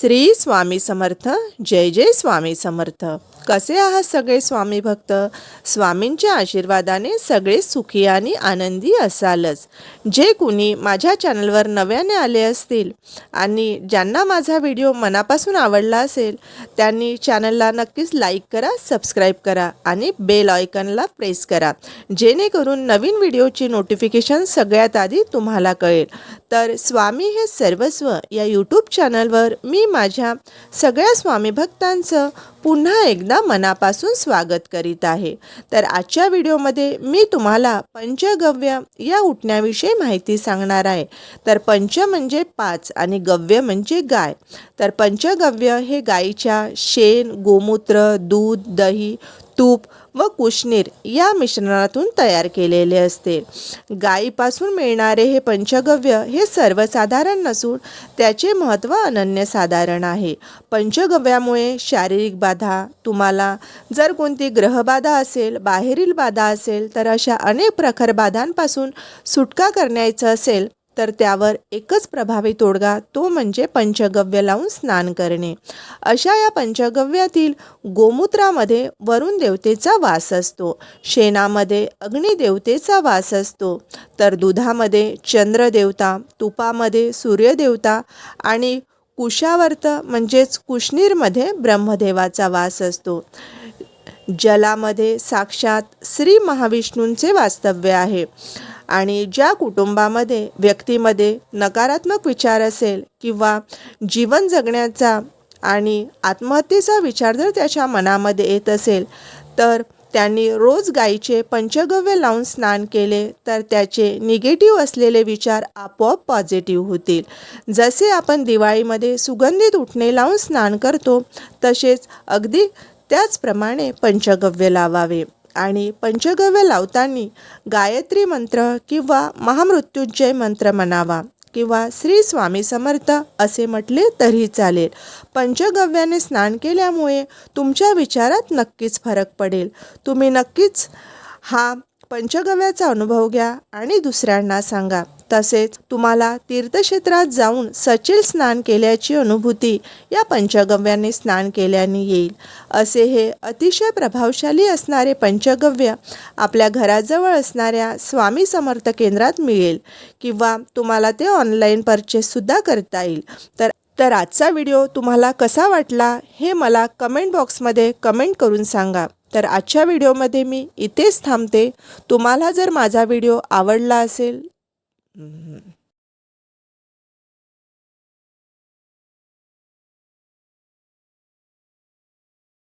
श्री स्वामी समर्थ जय जय स्वामी समर्थ. कसे आहात सगळे स्वामी भक्त? स्वामींच्या आशीर्वादाने सगळे सुखी आणि आनंदी असालच. जे कुणी माझ्या चॅनलवर नव्याने आले असतील आणि ज्यांना माझा व्हिडिओ मनापासून आवडला असेल त्यांनी चॅनलला नक्कीच लाईक करा सबस्क्राईब करा आणि बेल ऑयकनला प्रेस करा. जेणेकरून नवीन व्हिडिओची नोटिफिकेशन सगळ्यात आधी तुम्हाला कळेल. तर स्वामी हे सर्वस्व या यूट्यूब चॅनलवर मी माझ्या सगळ्या स्वामी भक्तांचं पुन्हा एकदा मनापासून स्वागत करीत आहे. तर आजच्या व्हिडिओमध्ये मी तुम्हाला पंचगव्य या उठण्याविषयी माहिती सांगणार आहे. तर पंच म्हणजे पाच आणि गव्य म्हणजे गाय. तर पंचगव्य हे गायीच्या शेण गोमूत्र दूध दही तूप व कुशनीर या मिश्रणातून तयार केलेले असते. गायीपासून मिळणारे हे पंचगव्य हे सर्वसाधारण नसून त्याचे महत्त्व अनन्यसाधारण आहे. पंचगव्यामुळे शारीरिक बा बाधा तुम्हाला जर कोणती ग्रहबाधा असेल बाहेरील बाधा असेल तर अशा अनेक प्रखर बाधांपासून सुटका करण्याचं असेल तर त्यावर एकच प्रभावी तोडगा तो म्हणजे पंचगव्य लावून स्नान करणे. अशा या पंचगव्यातील गोमूत्रामध्ये वरुण देवतेचा वास असतो. शेणामध्ये अग्निदेवतेचा वास असतो. तर दुधामध्ये चंद्रदेवता तुपामध्ये सूर्यदेवता आणि कुशावर्त म्हणजेच कुशनीरमध्ये ब्रह्मदेवाचा वास असतो. जलामध्ये साक्षात श्री महाविष्णूंचे वास्तव्य आहे. आणि ज्या कुटुंबामध्ये व्यक्तीमध्ये नकारात्मक विचार असेल किंवा जीवन जगण्याचा आणि आत्महत्येचा विचार जर त्याच्या मनामध्ये येत असेल तर त्यांनी रोज गायीचे पंचगव्य लावून स्नान केले तर त्याचे निगेटिव्ह असलेले विचार आपोआप पॉझिटिव्ह होतील. जसे आपण दिवाळीमध्ये सुगंधित उठणे लावून स्नान करतो तसेच अगदी त्याचप्रमाणे पंचगव्य लावावे. आणि पंचगव्य लावताना गायत्री मंत्र किंवा महामृत्युंजय मंत्र म्हणावा. किंवा श्री स्वामी समर्थ असे म्हटले तरी चालेल. पंचगव्याने स्नान केल्यामुळे तुमच्या विचारात नक्कीच फरक पडेल. तुम्ही नक्कीच हा पंचगव्याचा अनुभव घ्या आणि दुसऱ्यांना सांगा. तसेच तुम्हाला तीर्थक्षेत्रात जाऊन सचिल स्नान केल्याची अनुभूती या पंचगव्याने स्नान केल्याने येईल. असे हे अतिशय प्रभावशाली असणारे पंचगव्य आपल्या घराजवळ असणाऱ्या स्वामी समर्थ केंद्रात मिळेल किंवा तुम्हाला ते ऑनलाईन परचेससुद्धा करता येईल. तर तर आजचा व्हिडिओ तुम्हाला कसा वाटला हे मला कमेंट बॉक्समध्ये कमेंट करून सांगा. तर आजच्या व्हिडिओमध्ये मी इथेच थांबते. तुम्हाला जर माझा व्हिडिओ आवडला असेल mm